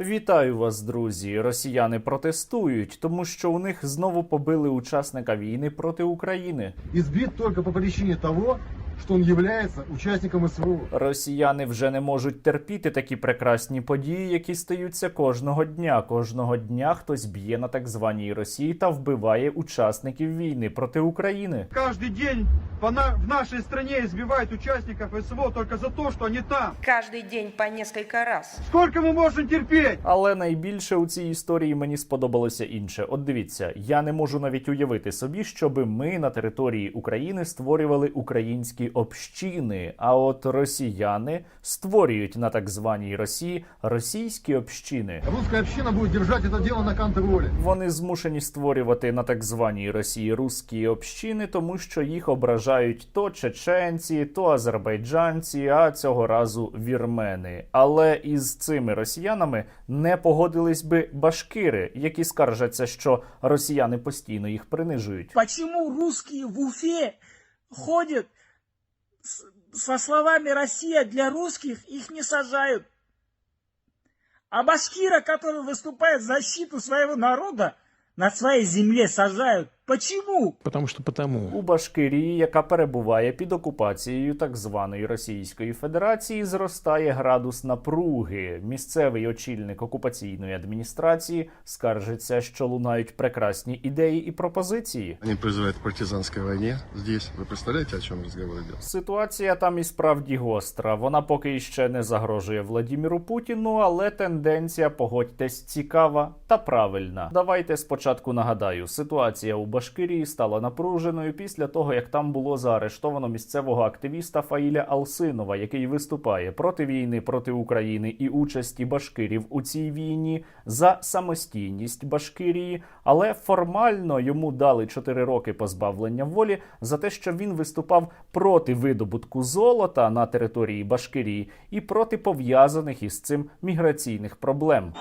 Вітаю вас, друзі! Росіяни протестують, тому що у них знову побили учасника війни проти України. І избит только по причині того, что он является участником СВО. Росіяни вже не можуть терпіти такі прекрасні події, які стаються кожного дня. Кожного дня хтось б'є на так званій Росії та вбиває учасників війни проти України. Каждый день по на- в нашей стране избивают участников СВО только за то, что они там. каждый день по несколько раз. Сколько мы можем терпеть? Але найбільше у цій історії мені сподобалося інше. От дивіться, я не можу навіть уявити собі, щоби ми на території України створювали українські общини. А от росіяни створюють на так званій Росії російські общини. Русская община будет держать это дело на контроле. Вони змушені створювати на так званій Росії русські общини, тому що їх ображають то чеченці, то азербайджанці, а цього разу вірмени. Але із цими росіянами не погодились би башкири, які скаржаться, що росіяни постійно їх принижують. Почему русские в Уфе ходят с- со словами «Россия для русских», их не сажают. А башкира, который выступает в защиту своего народа, на своей земле сажают. Почему? Потому что потому. У Башкирії, яка перебуває під окупацією так званої Російської Федерації, зростає градус напруги. Місцевий очільник окупаційної адміністрації скаржиться, що лунають прекрасні ідеї і пропозиції. Они призывают к партизанской войне здесь. Вы представляете, о чем разговор идет? Ситуація там і справді гостра. Вона поки ще не загрожує Владіміру Путіну, але тенденція, погодьтесь, цікава та правильна. Давайте спочатку нагадаю: ситуація у Башкирії стала напруженою після того, як там було заарештовано місцевого активіста Фаїля Алсинова, який виступає проти війни проти України і участі башкирів у цій війні за самостійність Башкирії, але формально йому дали 4 роки позбавлення волі за те, що він виступав проти видобутку золота на території Башкирії і проти пов'язаних із цим міграційних проблем.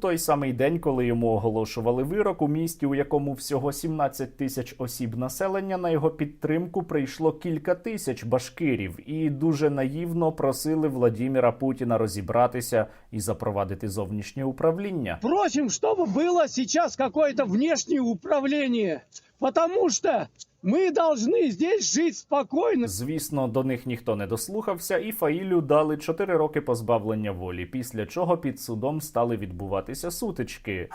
Той самий день, коли йому оголошували вирок у місті, у якому всього 17 тисяч осіб населення, на його підтримку прийшло кілька тисяч башкирів і дуже наївно просили Владіміра Путіна розібратися і запровадити зовнішнє управління. Просим, чтобы было сейчас какое-то внешнее управление, потому что мы должны здесь жить спокойно. Звісно, до них ніхто не дослухався, і Фаїлю дали 4 роки позбавлення волі, після чого під судом стали відбуватися сутички.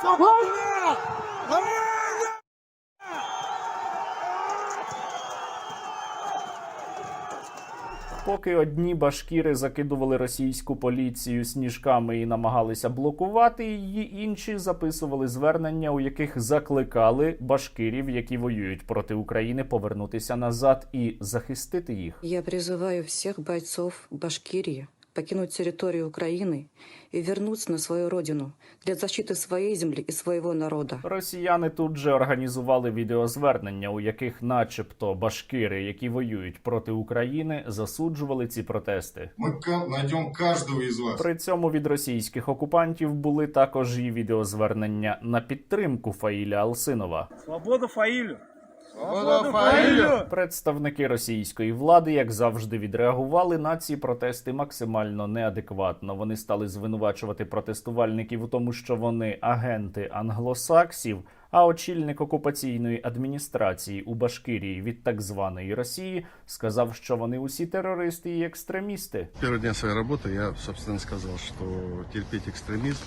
Поки одні башкіри закидували російську поліцію сніжками і намагалися блокувати її, інші записували звернення, у яких закликали башкирів, які воюють проти України, повернутися назад і захистити їх. Я призиваю всіх бойців Башкирии покинуть территорию Украины и вернуться на свою родину для защиты своей земли и своего народа. Росіяни тут же організували відеозвернення, у яких, начебто, башкири, які воюють проти України, засуджували ці протести. Мы ка- найдем каждого из вас. При цьому від російських окупантів були також і відеозвернення на підтримку Фаїля Алсинова. Свобода Фаилю! Свободу Фаилю! Представники російської влади, як завжди, відреагували на ці протести максимально неадекватно. Вони стали звинувачувати протестувальників у тому, що вони агенти англосаксів. А очільник окупаційної адміністрації у Башкирії від так званої Росії сказав, що вони усі терористи і екстремісти. Первый день своей работы я, собственно, сказал, что терпеть экстремизм,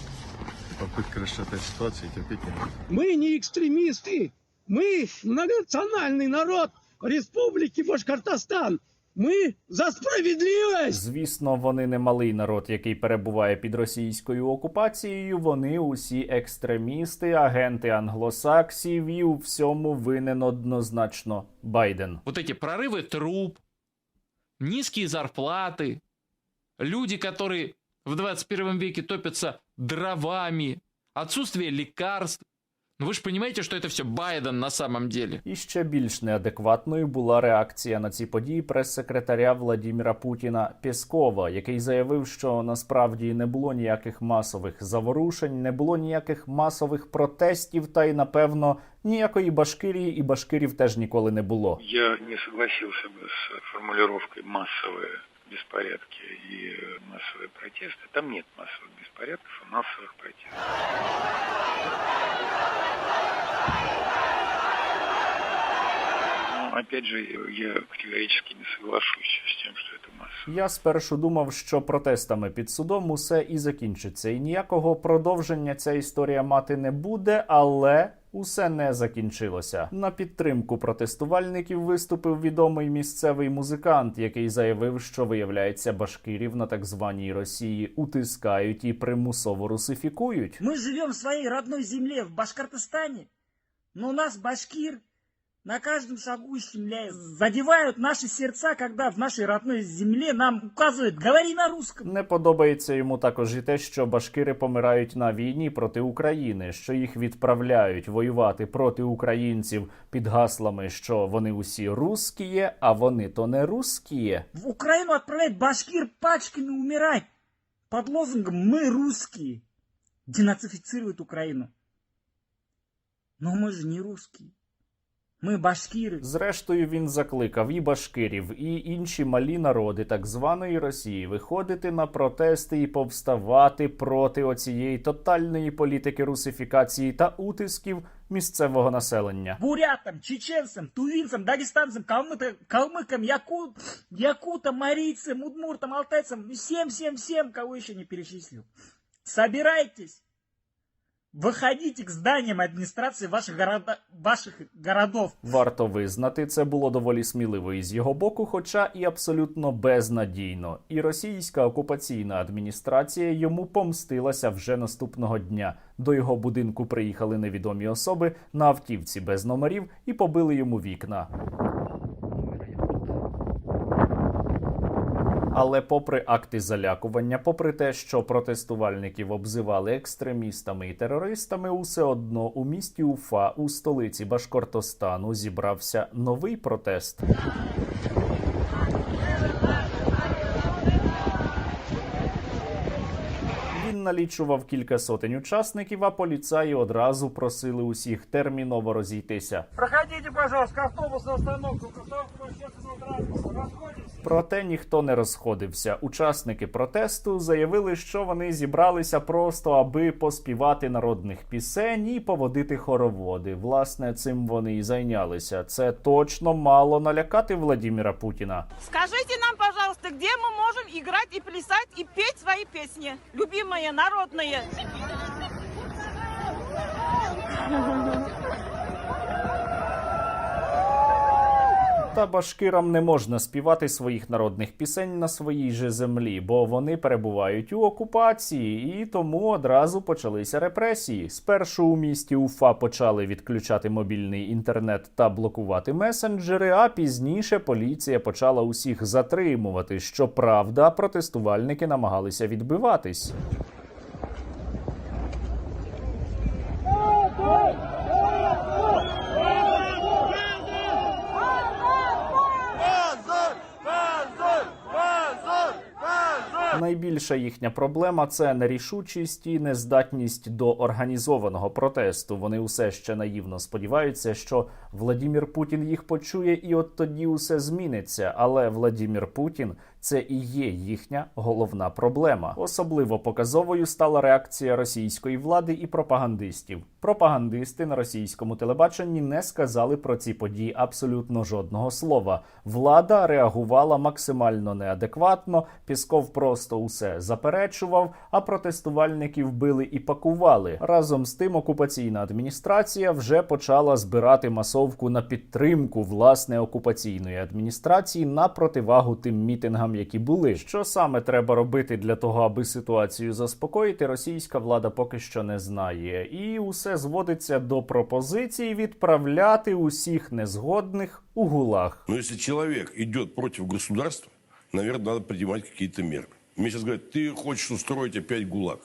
попытка расшатать ситуацию терпеть не буду. Мы не экстремисты, мы многонациональный народ Республики Башкортостан. Мы за справедливость. Звісно, вони не малий народ, який перебуває під російською окупацією. Вони усі екстремісти, агенти англосаксів, і у всьому винен однозначно Байден. Вот эти прорывы труб, низкие зарплаты, люди, которые в 21 веке топятся дровами, отсутствие лекарств. Ну вы же понимаете, что это все Байден на самом деле. І ще більш неадекватною була реакція на ці події прес-секретаря Владіміра Путіна Пєскова, який заявив, що насправді не було ніяких масових заворушень, не було ніяких масових протестів, та й напевно ніякої Башкирії і Башкирів теж ніколи не було. Я не согласился бы с формулировкой «массовые беспорядки и э, массовые протесты. Там нет массовых беспорядков и массовых протестов. Опять же, я категорически не соглашусь с тем, что это масса. Я спершу думав, що протестами під судом усе і закінчиться, і ніякого продовження ця історія мати не буде, але. Усе не закінчилося. На підтримку протестувальників виступив відомий місцевий музикант, який заявив, що виявляється башкирів на так званій Росії утискають і примусово русифікують. Мы живем в своей родной земле, в Башкортостане, но нас, башкир, на каждом шагу ущемляют. Задевают наши сердца, когда в нашей родной земле нам указывают «говори на русском». Не подобається йому також і те, що башкири помирають на війні проти України, що їх відправляють воювати проти українців під гаслами, що вони усі русські, а вони то не русські. В Украину отправляют башкир пачками умирать под лозунгом «Мы русские». Денацифицируют Украину. Но мы же не русские. Мы башкиры. Зрештою, він закликав і башкирів, і інші малі народи так званої Росії виходити на протести і повставати проти оцієї тотальної політики русифікації та утисків місцевого населення. бурятам, чеченцам, тувинцам, дагестанцам, калмыта- калмыкам, яку, якутам, марийцам, удмуртам, алтайцам, всем-всем-всем, кого еще не перечислил. Собирайтесь, Выходите к зданиям администрации ваших, города, ваших городов. Варто визнати, це було доволі сміливо із його боку, хоча і абсолютно безнадійно. І російська окупаційна адміністрація йому помстилася вже наступного дня. До його будинку приїхали невідомі особи на автівці без номерів і побили йому вікна. Але попри акти залякування, попри те, що протестувальників обзивали екстремістами і терористами, усе одно у місті Уфа, у столиці Башкортостану, зібрався новий протест. Він налічував кілька сотень учасників, а поліцаї одразу просили усіх терміново розійтися. Проходите, пожалуйста, к автобусную остановку, к автобусу общественного транспорта. Расходимся. Проте ніхто не розходився. Учасники протесту заявили, що вони зібралися просто аби поспівати народних пісень і поводити хороводи. Власне, цим вони і зайнялися. Це точно мало налякати Владіміра Путіна. Скажите нам, пожалуйста, где мы можем играть и плясать и петь свои песни, любимые, народные? Та башкирам не можна співати своїх народних пісень на своїй же землі, бо вони перебувають у окупації, і тому одразу почалися репресії. Спершу у місті Уфа почали відключати мобільний інтернет та блокувати месенджери. А пізніше поліція почала усіх затримувати. Щоправда, протестувальники намагалися відбиватись. Найбільша їхня проблема це нерішучість і нездатність до організованого протесту. Вони усе ще наївно сподіваються, що Владімір Путін їх почує, і от тоді усе зміниться. Але Владімір Путін це і є їхня головна проблема. Особливо показовою стала реакція російської влади і пропагандистів. Пропагандисти на російському телебаченні не сказали про ці події абсолютно жодного слова. Влада реагувала максимально неадекватно. Пісков просто усе заперечував, а протестувальників били і пакували. Разом з тим, окупаційна адміністрація вже почала збирати масовку на підтримку власне окупаційної адміністрації на противагу тим мітингам, які були. Що саме треба робити для того, аби ситуацію заспокоїти, російська влада поки що не знає, і усе зводиться до пропозиції відправляти усіх незгодних у гулаг. Но если человек идет против государства, наверное, надо принимать какие-то меры. Мне сейчас говорят, ты хочешь устроить опять ГУЛАГ.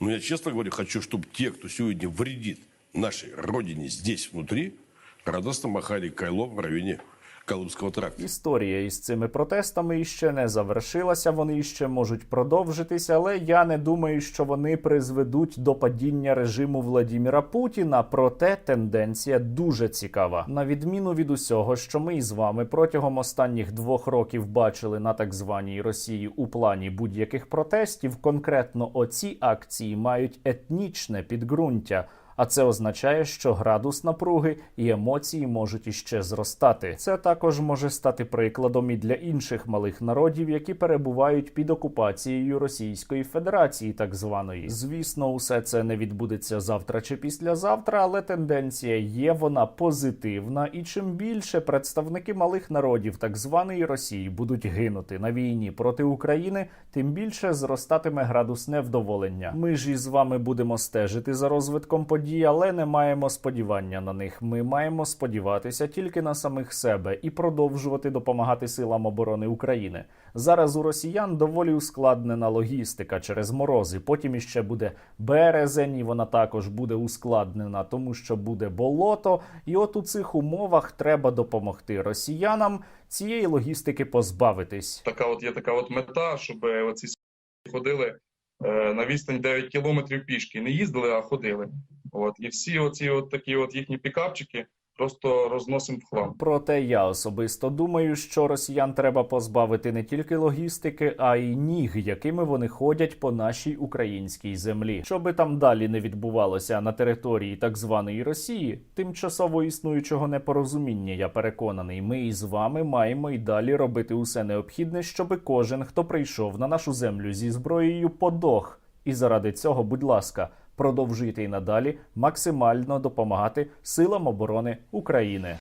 Но я, честно говоря, хочу, чтобы те, кто сегодня вредит нашей родине здесь, внутри, радостно махали кайлом в районе Калужского тракта. Історія із цими протестами іще не завершилася. Вони іще можуть продовжитися, але я не думаю, що вони призведуть до падіння режиму Владіміра Путіна. Проте тенденція дуже цікава. На відміну від усього, що ми із вами протягом останніх двох років бачили на так званій Росії у плані будь-яких протестів, конкретно оці акції мають етнічне підґрунтя. А це означає, що градус напруги і емоції можуть іще зростати. Це також може стати прикладом і для інших малих народів, які перебувають під окупацією Російської Федерації, так званої. Звісно, усе це не відбудеться завтра чи післязавтра, але тенденція є, вона позитивна. І чим більше представники малих народів так званої Росії будуть гинути на війні проти України, тим більше зростатиме градус невдоволення. Ми ж із вами будемо стежити за розвитком подій, але не маємо сподівання на них. Ми маємо сподіватися тільки на самих себе і продовжувати допомагати силам оборони України. Зараз у росіян доволі ускладнена логістика через морози. Потім іще буде березень, і вона також буде ускладнена, тому що буде болото. І от у цих умовах треба допомогти росіянам цієї логістики позбавитись. така от є така от мета, щоб оці ходили е, на відстань 9 кілометрів пішки. Не їздили, а ходили. От і всі оці от такі от їхні пікапчики просто розносимо в хлам. Проте я особисто думаю, що росіян треба позбавити не тільки логістики, а й ніг, якими вони ходять по нашій українській землі. Щоби там далі не відбувалося на території так званої Росії, тимчасово існуючого непорозуміння, я переконаний, ми із вами маємо й далі робити усе необхідне, щоби кожен, хто прийшов на нашу землю зі зброєю, подох. І заради цього, будь ласка, продовжуйте й надалі максимально допомагати силам оборони України.